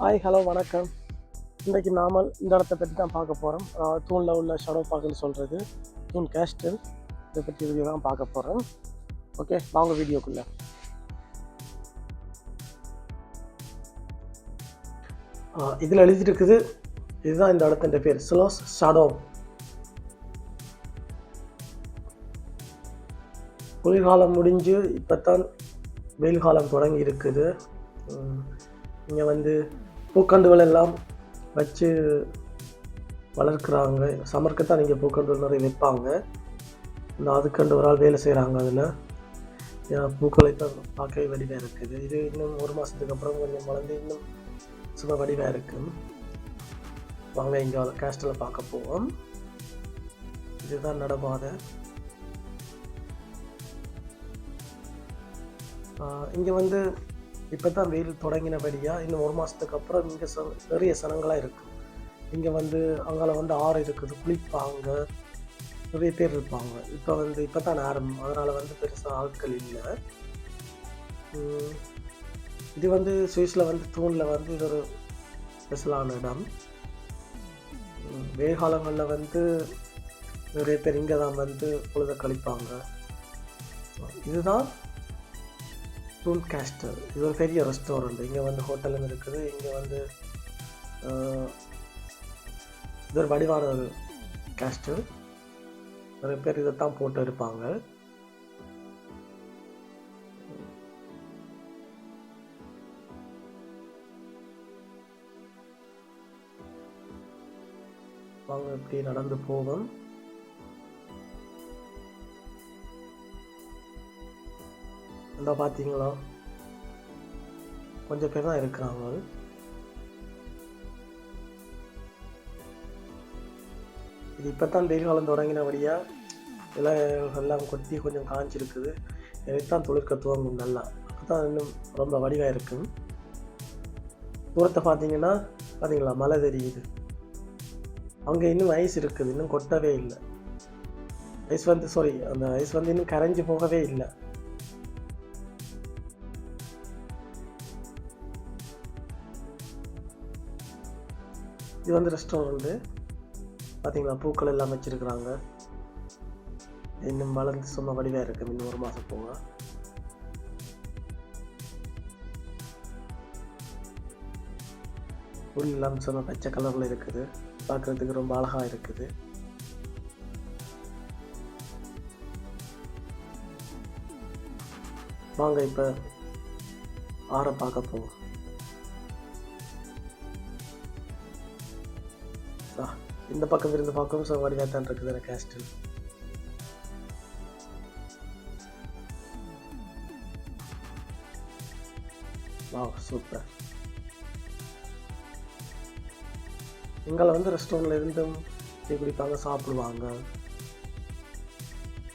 Hi hello வணக்கம். இன்றைக்கு நாமல் இந்த இடத்த பற்றி தான் பார்க்க போகிறோம் தூணில் உள்ள ஷடோ பார்க்குன்னு சொல்கிறது தூண் கேஸ்டல் இதை பற்றி வீடியோ தான் பார்க்க போகிறோம் ஓகே வாங்க வீடியோக்குள்ளே. இதில் எழுதியிருக்குது இதுதான் இந்த இடத்தின் பேர் ஸ்லோஸ் ஷடோ குளிர்காலம் முடிஞ்சு இப்போ தான் வெயில் காலம் தொடங்கி இருக்குது. இங்கே வந்து பூக்கண்டுகள் எல்லாம் வச்சு வளர்க்குறாங்க. சமருக்கு தான் இங்கே பூக்கண்டுகள் நிறைய வைப்பாங்க இந்த அதுக்கண்டு ஒரு ஆள் வேலை செய்கிறாங்க அதில். பூக்களை இப்போ பார்க்கவே வடிவாக இருக்குது. இது இன்னும் ஒரு மாதத்துக்கு அப்புறம் கொஞ்சம் வளர்ந்து இன்னும் சும்மா வடிவாக இருக்கும். வாங்க இங்கே கேஸ்டில் பார்க்க போவோம். இதுதான் நடமாத இங்கே வந்து இப்போ தான் வெயில் தொடங்கினபடியாக இன்னும் ஒரு மாதத்துக்கு அப்புறம் இங்கே ச நிறைய சனங்களாக இருக்குது இங்கே வந்து அங்கால வந்து ஆறு இருக்குது குளிப்பாங்க. நிறைய பேர் இருப்பாங்க. இப்போ வந்து இப்போ தான் ஆரம்பம். அதனால் வந்து பெருசாக ஆட்கள் இல்லை. இது வந்து சுவிஸில் வந்து தூணில் வந்து இது ஒரு ஸ்பெஷலான இடம். உம், வெயில் காலங்களில் வந்து நிறைய பேர் இங்கே தான் வந்து பொழுத கழிப்பாங்க. இதுதான் டூன் கேஸ்டர் இது ஒரு பெரிய ரெஸ்டாரண்ட் இங்கே வந்து ஹோட்டலும் இருக்குது. இங்கே வந்து இது ஒரு வடிவான ஒரு கேஸ்டர் நிறைய பேர் இதை தான் போட்டு இருப்பாங்க. வாங்க இப்படி நடந்து போவோம். இந்த பார்த்தீங்களா கொஞ்சம் பேர் தான் இருக்கிறாங்க. இது இப்போ தான் வெயில் காலம் தொடங்கினபடியாக இலைகள் எல்லாம் கொட்டி கொஞ்சம் காஞ்சிருக்குது. இதைத்தான் துளிர்க்க துவங்கும் நல்லா. அப்பதான் இன்னும் ரொம்ப வடிவாக இருக்கும் தூரத்தை பார்த்தீங்கன்னா பார்த்தீங்களா மழை தெரியுது. அங்கே இன்னும் ஐஸ் இருக்குது. இன்னும் கொட்டவே இல்லை. ஐஸ் வந்து சாரி அந்த ஐஸ் வந்து இன்னும் கரைஞ்சி போகவே இல்லை. இது வந்து ரெஸ்டாரண்ட்டு. பார்த்தீங்களா பூக்கள் எல்லாம் வச்சுருக்குறாங்க. இன்னும் வளர்ந்து சும்மா வடிவாக இருக்கு. இன்னும் ஒரு மாதம் போக புல் எல்லாம் சும்மா பச்சை கலரில் இருக்குது. பார்க்குறதுக்கு ரொம்ப அழகாக இருக்குது. வாங்க இப்போ ஆற பார்க்க போவோம். இந்த பக்கம் இருந்து பார்க்கவும் ஸோ தான் இருக்குது எனக்கு ஹாஸ்டல் வா சூப்பர் எங்களை வந்து ரெஸ்டாரண்ட்ல இருந்தும் டீ குடிப்பாங்க சாப்பிடுவாங்க.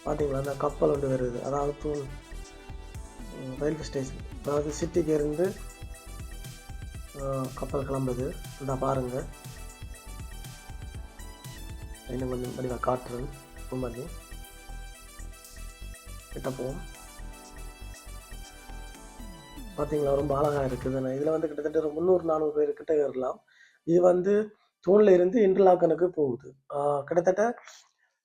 பார்த்தீங்களா அந்த கப்பல் ஒன்று வருது. அதாவது தூள் ரயில்வே ஸ்டேஷன் அதாவது சிட்டிக்கு இருந்து கப்பல் கிளம்புது. இந்த பாருங்க. இன்னும் கொஞ்சம் வடிவாக காட்டுறேன் zoom கிட்ட போவோம் பார்த்தீங்களா ரொம்ப அழகாக இருக்குது நான் இதில் வந்து கிட்டத்தட்ட ஒரு முந்நூறு நானூறு பேர் கிட்ட ஏறலாம். இது வந்து தூணில் இருந்து இன்டர்லாக்கனுக்கு போகுது. கிட்டத்தட்ட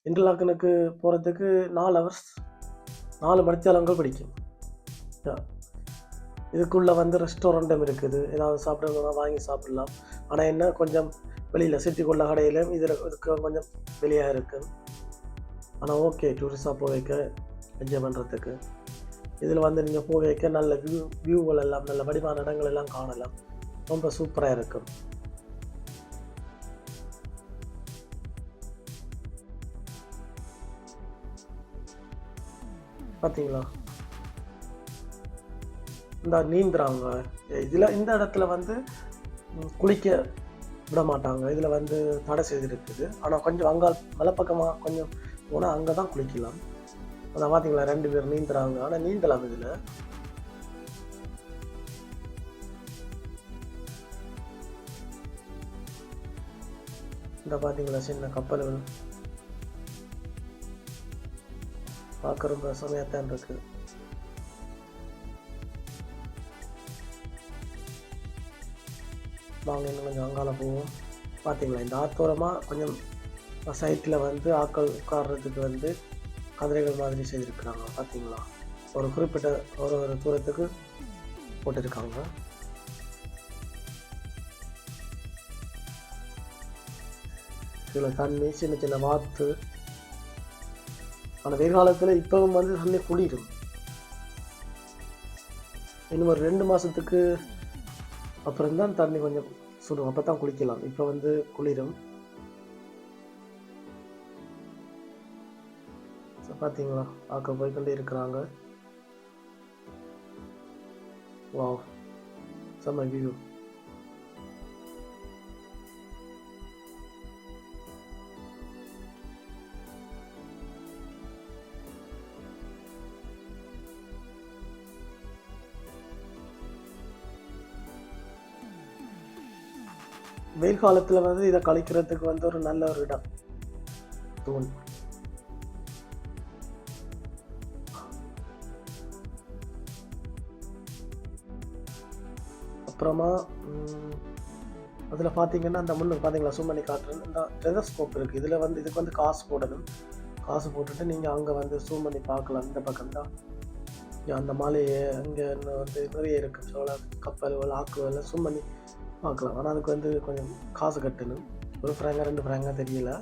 இன்டர்லாக்கனுக்கு போகிறதுக்கு நாலு ஹவர்ஸ் நாலு மணித்தாளங்கள் பிடிக்கும். இதுக்குள்ளே வந்து ரெஸ்டாரண்ட்டும் இருக்குது. ஏதாவது சாப்பிட்றவங்க வாங்கி சாப்பிடலாம். ஆனால் என்ன கொஞ்சம் வெளியில் சிட்டிக்குள்ள கடையிலும் இதில் இருக்க கொஞ்சம் வெளியாக இருக்குது ஆனால் ஓகே டூரிஸ்டாக போக வைக்க என்ஜாய் பண்ணுறதுக்கு இதில் வந்து நீங்கள் போக வைக்க நல்ல வியூ வியூகள் எல்லாம் நல்ல வடிவான இடங்கள் எல்லாம் காணலாம். ரொம்ப சூப்பராக இருக்கும். பார்த்தீங்களா இந்த நீந்துறாங்க இதில் இந்த இடத்துல வந்து குளிக்க விட மாட்டாங்க இதில் வந்து தடை செய்திருக்குது. ஆனால் கொஞ்சம் அங்கால் மலைப்பக்கமாக கொஞ்சம் போனால் அங்கே தான் குளிக்கலாம். அதான் பார்த்தீங்களா ரெண்டு பேர் நீந்துறாங்க. ஆனால் நீந்தலாம் இதில். இந்த பார்த்தீங்களா சின்ன கப்பல்கள். பார்க்க ரொம்ப செமையாத்தான் இருக்கு. வாங்க இன்னும் கொஞ்சம் அங்கால போவோம். பார்த்தீங்களா இந்த ஆத்தோரமாக கொஞ்சம் சைட்டில் வந்து ஆக்கள் உட்கார்றதுக்கு வந்து கதிரைகள் மாதிரி செய்திருக்கிறாங்க. பார்த்தீங்களா ஒரு குறிப்பிட்ட ஒரு ஒரு தூரத்துக்கு போட்டிருக்காங்க. சில தண்ணி சின்ன சின்ன வாத்து. ஆனால் வெயில் காலத்தில் இப்போவும் வந்து தண்ணி குளிரும். இன்னும் ஒரு ரெண்டு மாதத்துக்கு அப்புறம்தான் தண்ணி கொஞ்சம் சுடும் அப்போ தான் குளிக்கலாம். இப்போ வந்து குளிரும். பார்த்தீங்களா பார்க்க போய்கொண்டே இருக்கிறாங்க. வாவ் செம்ம வியூ வெயில் காலத்தில் வந்து இதை கழிக்கிறதுக்கு வந்து ஒரு நல்ல ஒரு இடம். தூண் அப்புறமா அதில் பார்த்தீங்கன்னா அந்த முன்னுக்கு பார்த்தீங்களா பண்ணி காட்டுறேன் இந்த டெலஸ்கோப் இருக்குது இதில் வந்து இதுக்கு வந்து காசு போடணும். காசு போட்டுட்டு நீங்கள் அங்கே வந்து பண்ணி பார்க்கலாம். இந்த பக்கம் தான். அந்த மலையை அங்கே இன்னும் வந்து நிறைய இருக்குது சோழ கப்பல்கள் zoom பண்ணி பார்க்கலாம். ஆனால் அதுக்கு வந்து கொஞ்சம் காசு கட்டணும். ஒரு ஃப்ராங்காக ரெண்டு ஃப்ராங்காக தெரியல.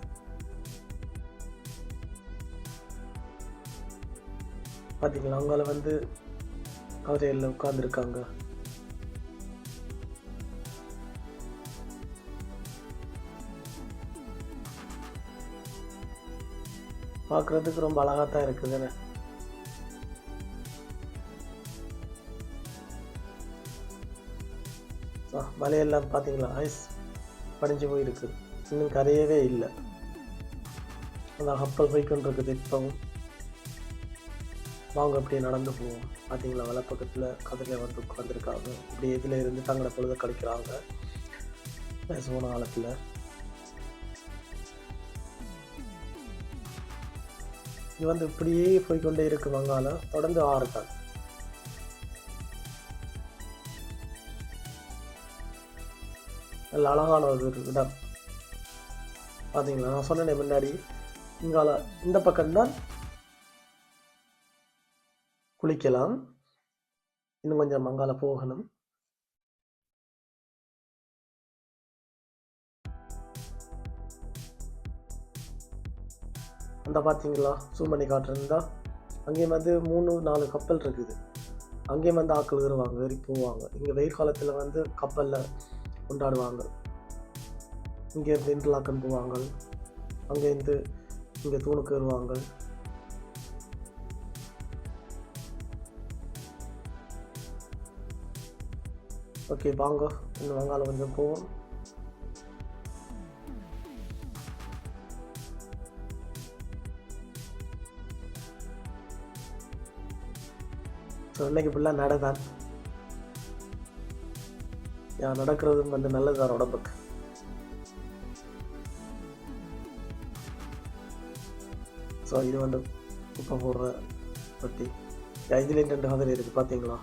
பார்த்தீங்களா அவங்கள வந்து கவரையில் உட்காந்துருக்காங்க பார்க்குறதுக்கு ரொம்ப அழகாக தான் இருக்குதுன்னு மலையெல்லாம் பார்த்தீங்களா? ஐஸ் படிஞ்சு போயிருக்கு. இன்னும் கரையவே இல்லை. அந்த கப்பல் போய்கொண்டிருக்குது இப்போவும். வாங்க அப்படியே நடந்து போவோம். பார்த்தீங்களா? வலப்பக்கத்தில் கதிரில் வந்து உட்காந்துருக்காங்க இப்படி இதில் இருந்து தங்களை பொழுத கழிக்கிறாங்க. போன காலத்தில் இது வந்து இப்படியே போய்க்கொண்டே இருக்கு வங்காளம். தொடர்ந்து ஆறு தான் நல்ல அழகான ஒரு இடம். பார்த்தீங்களா நான் சொன்னேன் முன்னாடி. இங்கால இந்த பக்கம்தான் குளிக்கலாம். இன்னும் கொஞ்சம் அங்கால போகணும். அந்த பார்த்தீங்களா சூமணி பண்ணி காட்டுறதா அங்கேயும் வந்து மூணு நாலு கப்பல் இருக்குது. அங்கேயும் வந்து ஆக்கள் வருவாங்க ஏறி போவாங்க. இங்கே வெயில் காலத்தில் வந்து கப்பலில் கொண்டாடுவாங்க. இங்கேருந்து இன்டர்லாக்கன் போவாங்க. அங்கேருந்து இங்கே தூணுக்கு வருவாங்க ஓகே வாங்க. இன்னும் வங்காளம் கொஞ்சம் போவோம். ஸோ இன்னைக்கு ஃபுல்லாக நடை தான். நடக்கிறது நடக்கிறதும் வந்து நல்லது தான் உடம்புக்கு. ஸோ இது வந்து குப்பை போடுற தொட்டி இதுலேயும் ரெண்டு மாதிரி இருக்குது பார்த்தீங்களா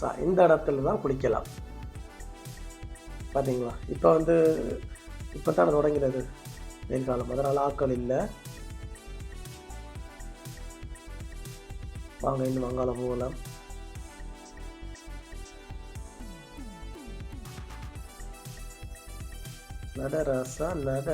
ஸோ இந்த இடத்துல தான் குளிக்கலாம். பார்த்தீங்களா இப்போ வந்து இப்போ தான் தொடங்கினது. வெயில் காலம். அதனால் ஆட்கள் இல்லை. வாங்க இன்னும் வங்காளம் போகலாம். நட ராசா நட.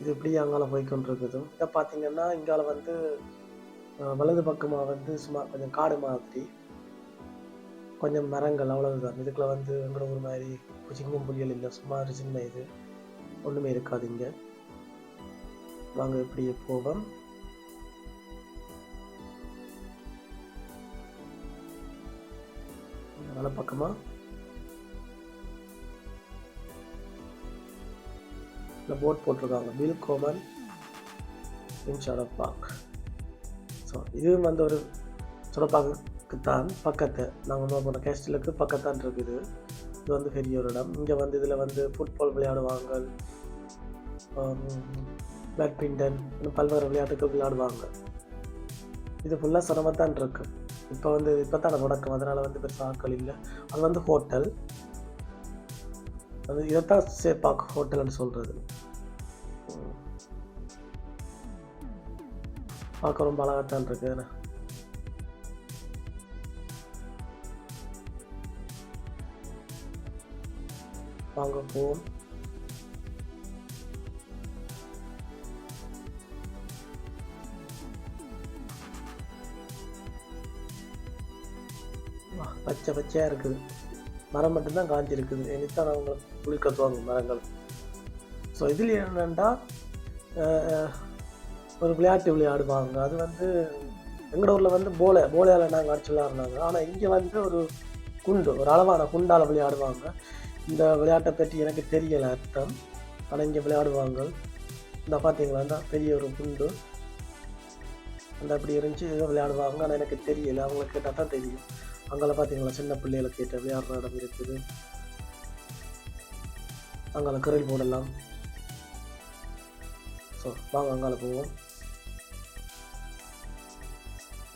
இது இப்படி அங்கால போய்க்கொண்டிருக்குது இதை பார்த்தீங்கன்னா இங்கால வந்து வலது பக்கமாக வந்து சும்மா கொஞ்சம் காடு மாதிரி. கொஞ்சம் மரங்கள் அவ்வளவுதான். இதுக்குள்ள வந்து எங்களோட ஒரு மாதிரி சிங்கம் புலிகள் இல்லை சும்மா ஒரு சின்ன இது. ஒன்றுமே இருக்காது இங்க. வாங்க இப்படியே போவோம். வலை பக்கமா? இந்த போட் போட்டிருக்காங்க. Bill Coman in park so இதுவும் வந்து ஒரு சுரப்பாக்கு தான் பக்கத்து. நாங்கள் போன கேஸ்டலுக்கு பக்கத்தான் இருக்குது. இது வந்து பெரிய ஒரு இடம். இங்கே வந்து இதில் வந்து ஃபுட்பால் விளையாடுவாங்க. பேட்மிண்டன் இன்னும் பல்வேறு விளையாட்டுகள் விளையாடுவாங்க. இது ஃபுல்லாக சிரமத்தான் இருக்கு. இப்போ வந்து இப்போ தான் தொடக்கம் அதனால் வந்து பெருசாக ஆட்கள் இல்லை. அது வந்து ஹோட்டல் அது இதைத்தான் சேப்பாக் ஹோட்டல்னு சொல்கிறது பார்க்க ரொம்ப அழகாகத்தான் இருக்குது வாங்க போவோம் பச்சை பச்சையாக இருக்குது. மரம் மட்டும்தான் காஞ்சிருக்குது. இனித்தான் அவங்க குளிக்க துவங்கும் மரங்கள். ஸோ இதில் என்னென்னா ஒரு விளையாட்டு விளையாடுவாங்க அது வந்து எங்களோட ஊரில் வந்து போலை போலையால் நாங்கள் அடிச்சு விளையாடுனாங்க ஆனால் இங்கே வந்து ஒரு குண்டு ஒரு அளவான குண்டால் விளையாடுவாங்க. இந்த விளையாட்டை பற்றி எனக்கு தெரியலை அர்த்தம். ஆனால் இங்கே விளையாடுவாங்க. இந்த பார்த்தீங்களா? இந்த பெரிய ஒரு குண்டு. அந்த அப்படி இருந்துச்சு ஏதோ விளையாடுவாங்க. ஆனால் எனக்கு தெரியல. அவங்கள கேட்டால் தான் தெரியும். அங்கெல்லாம் பார்த்தீங்களா? சின்ன பிள்ளைகளை கேட்ட விளையாடுற இடம் இருக்குது. அங்கெல்லாம் கருள் போடலாம். ஸோ வாங்க அங்கால போவோம்.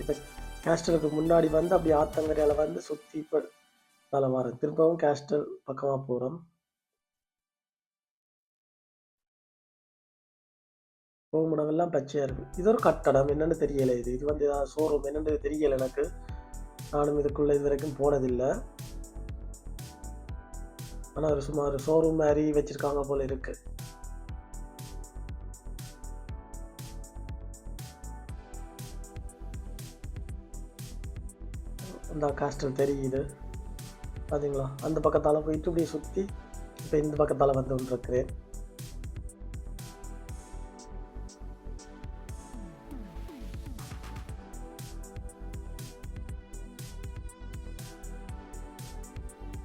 இப்போ கேஸ்டலுக்கு முன்னாடி வந்து அப்படி ஆத்தங்கரையால் வந்து சுற்றி இப்போ மேலே திரும்பவும் கேஸ்டல் பக்கமாக போகிறோம் போகுமிடமெல்லாம் பச்சையாக இருக்குது இது ஒரு கட்டடம். என்னன்னு தெரியலை இது. இது வந்து ஏதாவது ஷோரூம் என்னென்னு தெரியலை எனக்கு. நானும் இதுக்குள்ளே இது வரைக்கும் போனதில்லை. ஆனால் ஒரு சுமார் ஷோரூம் மாதிரி வச்சுருக்காங்க போல் இருக்கு. இந்த காஸ்டல் தெரியுது. பார்த்தீங்களா அந்த பக்கத்தால் போயிட்டு இப்படி சுற்றி இப்போ இந்த பக்கத்தால் வந்து கொண்டிருக்கிறேன்.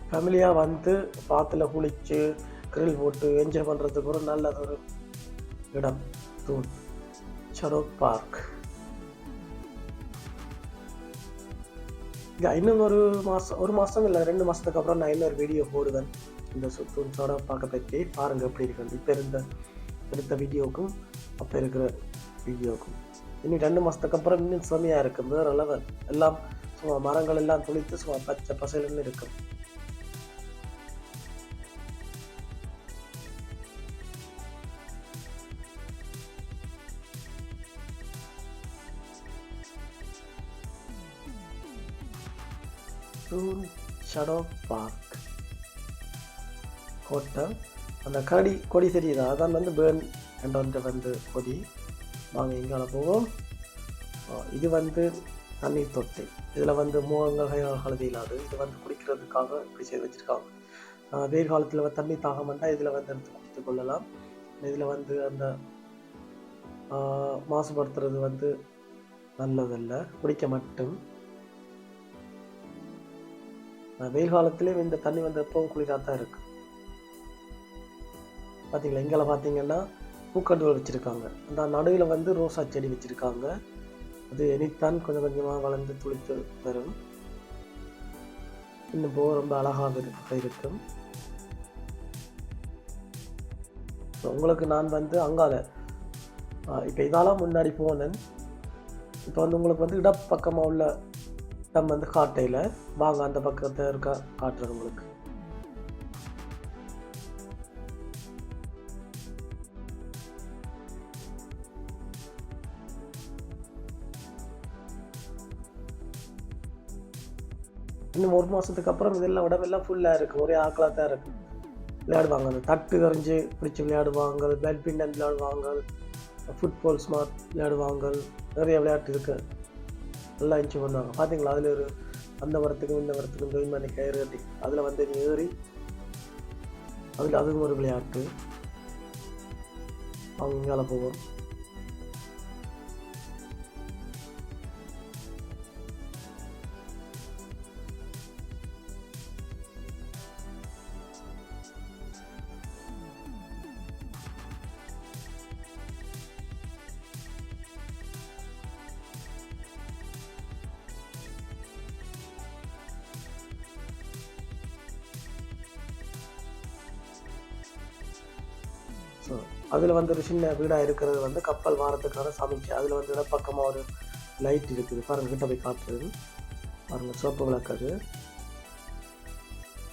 ஃபேமிலியாக வந்து பாத்தில் குளித்து கிரில் போட்டு என்ஜாய் பண்ணுறதுக்கு ஒரு நல்லது ஒரு இடம் தூண் சரோக் பார்க் இன்னும் ஒரு மாதம் ஒரு மாதம் இல்லை ரெண்டு மாதத்துக்கு அப்புறம் நான் இன்னொரு வீடியோ போடுவேன். இந்த சுத்தோட பார்க்க பற்றி பாருங்கள் எப்படி இருக்கு இப்போ இருந்த எடுத்த வீடியோவுக்கும் அப்போ இருக்கிற வீடியோவுக்கும் இன்னும் ரெண்டு மாதத்துக்கு அப்புறம் இன்னும் செமையாக இருக்கும் வேறு அளவு எல்லாம் சும்மா மரங்கள் எல்லாம் துளித்து சும்மா பச்சை பசையிலன்னு இருக்கும் ஷடோ பார்க் ஹோட்டல் அந்த கரடி கொடி தெரியுதா? அதான் வந்து பேர்ன் என்ற வந்து கொடி. வாங்க இங்கே போவோம். இது வந்து தண்ணீர் தொட்டி. இதில் வந்து மூவங்கள் கழுதி இல்லாது இது வந்து குடிக்கிறதுக்காக இப்படி செய்து வச்சுருக்காங்க. வெயில் காலத்தில் தண்ணி தாகமாட்டா இதில் வந்து எடுத்து குடித்து கொள்ளலாம். இதில் வந்து அந்த மாசுபடுத்துறது வந்து நல்லதில்லை. குடிக்க மட்டும். வெயில் காலத்துலேயும் இந்த தண்ணி வந்து எப்பவும் குளிராக தான் இருக்கு. பார்த்தீங்களா இங்கே பார்த்தீங்கன்னா பூக்கண்டுகள் வச்சுருக்காங்க. அந்த நடுவில் வந்து ரோசா செடி வச்சுருக்காங்க. அது எனித்தான் கொஞ்சம் கொஞ்சமாக வளர்ந்து துளித்து வரும். இன்னும் போக ரொம்ப அழகாக இருக்கும். உங்களுக்கு நான் வந்து அங்கால இப்போ இதெல்லாம் முன்னாடி போனேன். இப்போ வந்து உங்களுக்கு வந்து இடப்பக்கமாக உள்ள நம்ம வந்து காட்டையில் வாங்க அந்த பக்கத்தை இருக்க காட்டுறேன் உங்களுக்கு இன்னும் ஒரு மாதத்துக்கு அப்புறம் இதெல்லாம் உடம்பெல்லாம் ஃபுல்லாக இருக்குது ஒரே ஆக்களாக தான் இருக்குது விளையாடுவாங்க. அந்த தட்டு கரைஞ்சி பிடிச்சி விளையாடுவாங்க. பேட்மிண்டன் விளையாடுவாங்க. ஃபுட்பால் ஸ்மார்ட் விளையாடுவாங்க. நிறைய விளையாட்டு இருக்குது நல்லா இன்ச்சு பண்ணுவாங்க பார்த்தீங்களா அதில் ஒரு அந்த வரத்துக்கும் இந்த வரத்துக்கும் ஜாயின் கயிறு கட்டி அதில் வந்து நீ ஏறி அதில் அதுவும் ஒரு விளையாட்டு. அவங்க மேலே போவோம் அதில் வந்து ஒரு சின்ன வீடாக இருக்கிறது வந்து கப்பல் வாரத்துக்கான சமைச்சு அதில் வந்து இடப்பக்கமாக ஒரு லைட் இருக்குது. பாருங்கள் கிட்ட போய் காட்டுறது. பாருங்கள் சோப்பு விளக்கு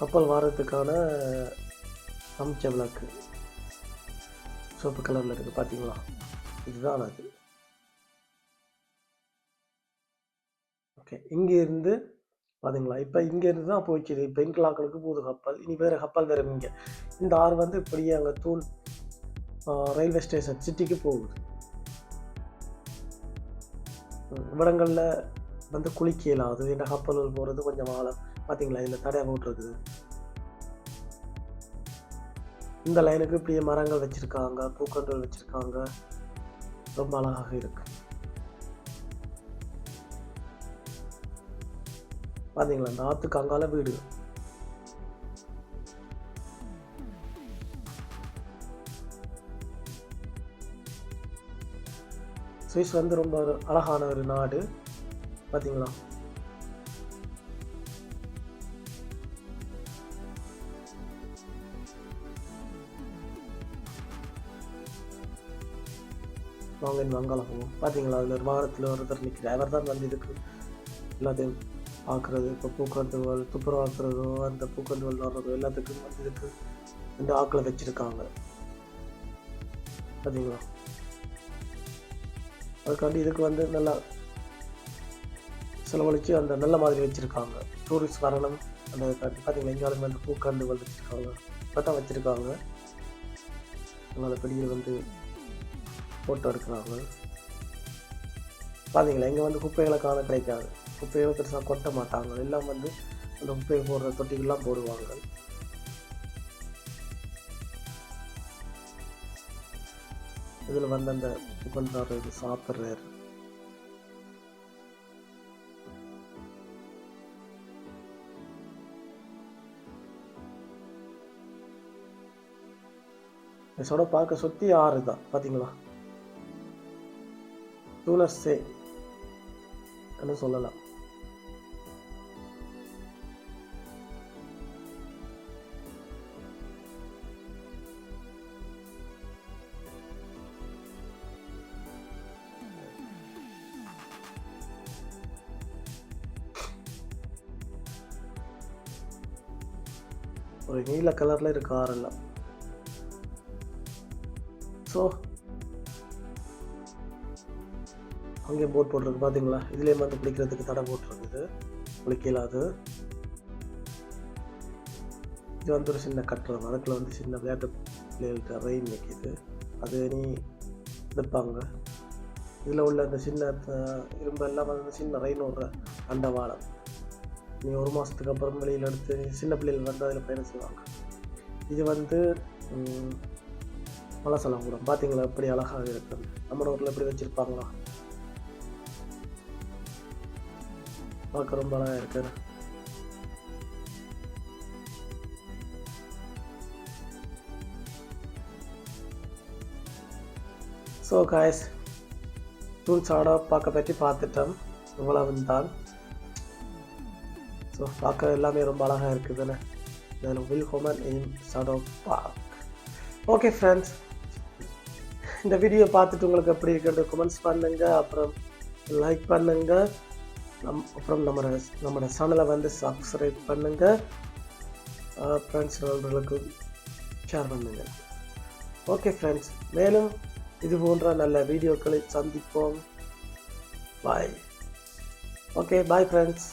கப்பல் வாரத்துக்கான சமைச்ச விளக்கு. சோப்பு கலரில் இருக்குது பார்த்தீங்களா இதுதான் அது. ஓகே இங்கேருந்து பார்த்தீங்களா இப்போ இங்கேருந்து தான் போயிடுச்சு. இப்போ இன்கலாக்களுக்கு போகுது கப்பல். இனி வேறு கப்பல் வேறு இங்கே. இந்த ஆறு வந்து இப்படியே அங்கே தூள் ரயில்வே ஸ்டேஷன் சிட்டிக்கு போகுது. ம், இவ்விடங்களில் வந்து குளிக்க இயலாது இந்த கப்பல்கள் போகிறது கொஞ்சம் ஆழம் பார்த்தீங்களா இதில் தடையாக போட்டுருக்குது. இந்த லைனுக்கு இப்படியே மரங்கள் வச்சுருக்காங்க. பூக்கன்றுகள் வச்சுருக்காங்க. ரொம்ப அழகாக இருக்கு. பார்த்தீங்களா இந்த ஆற்றுக்கு அங்கால வீடு. சுவிஸ் வந்து ரொம்ப ஒரு அழகான ஒரு நாடு. பார்த்தீங்களா வாங்க வங்காளம் பார்த்தீங்களா அதில் ஒரு வாகனத்தில் ஒருத்தர் நிற்கிறார் அவர் தான் வந்து இதுக்கு எல்லாத்தையும் ஆக்குறது. இப்போ பூக்கட்டுகள் துப்புரவாக்குறதோ அந்த பூக்கட்டுகள் வர்றதோ எல்லாத்துக்கும் வந்து இதுக்கு இந்த ஆக்களை வச்சுருக்காங்க. பார்த்தீங்களா அதுக்காண்டி இதுக்கு வந்து நல்லா செலவழித்து அந்த நல்ல மாதிரி வச்சுருக்காங்க. டூரிஸ்ட் வரணும். அந்த காட்டி பார்த்தீங்களா எங்கேயாலுமே அந்த பூக்கண்டுகள் வச்சுருக்காங்க. இப்போ தான் வச்சுருக்காங்க. அதனால் பெரிய வந்து ஃபோட்டோ எடுக்கிறாங்க. பார்த்தீங்களா இங்கே வந்து குப்பைகளை காண கிடைக்காது. குப்பைகளை பெருசாக கொட்ட மாட்டாங்க. எல்லாம் வந்து அந்த குப்பையை போடுற தொட்டிகள்லாம் போடுவாங்க. இதில் வந்து அந்த உட்காந்து சாப்பிட்றாரு. இதோட பார்க்க சுற்றி ஆறு தான் பார்த்தீங்களா டூனர்ஸே என்ன சொல்லலாம்? ஒரு நீல கலரில் இருக்கு ஆரெல்லாம் ஸோ அங்கே போட் போட்டிருக்கு பார்த்தீங்களா இதுலேயே வந்து குளிக்கிறதுக்கு தடை போட்டிருக்குது. குளிக்கல அது. இது வந்து ஒரு சின்ன கட்டுறது அதுக்குள்ள வந்து சின்ன விளையாட்டு பிள்ளைகளுக்கு ரெயின் நிற்கிது அது நீ நிற்பாங்க இதில் உள்ள அந்த சின்ன இரும்பெல்லாம் வந்து சின்ன ரெயின் விடுற அண்டவாளம் ஒரு மாதத்துக்கு அப்புறம் வெளியில் எடுத்து சின்ன பிள்ளைகள் வந்து அதில் பயணம் செய்வாங்க. இது வந்து ம், மலசலம் கூட. பார்த்தீங்களா எப்படி அழகாக இருக்கும். நம்ம ஊரில் எப்படி வச்சுருப்பாங்களா? பார்க்க ரொம்ப அழகாக இருக்கு. ஸோ காய்ஸ் டூல் சாடா பார்க்க பற்றி பார்த்துட்டோம். இவ்வளவு தான் ஸோ பார்க்க எல்லாமே ரொம்ப அழகாக இருக்குதுன்னு Will Homan in shadow park okay friends இந்த வீடியோ பார்த்துட்டு உங்களுக்கு எப்படி இருக்கிறது கமெண்ட்ஸ் பண்ணுங்கள் அப்புறம் லைக் பண்ணுங்கள் நம் அப்புறம் நம்ம நம்மளோட சேனலை வந்து சப்ஸ்கிரைப் பண்ணுங்கள் ஃப்ரெண்ட்ஸ் நண்பர்களுக்கு ஷேர் பண்ணுங்கள் ஓகே ஃப்ரெண்ட்ஸ் மேலும் இது போன்ற நல்ல வீடியோக்களை சந்திப்போம். Bye okay bye friends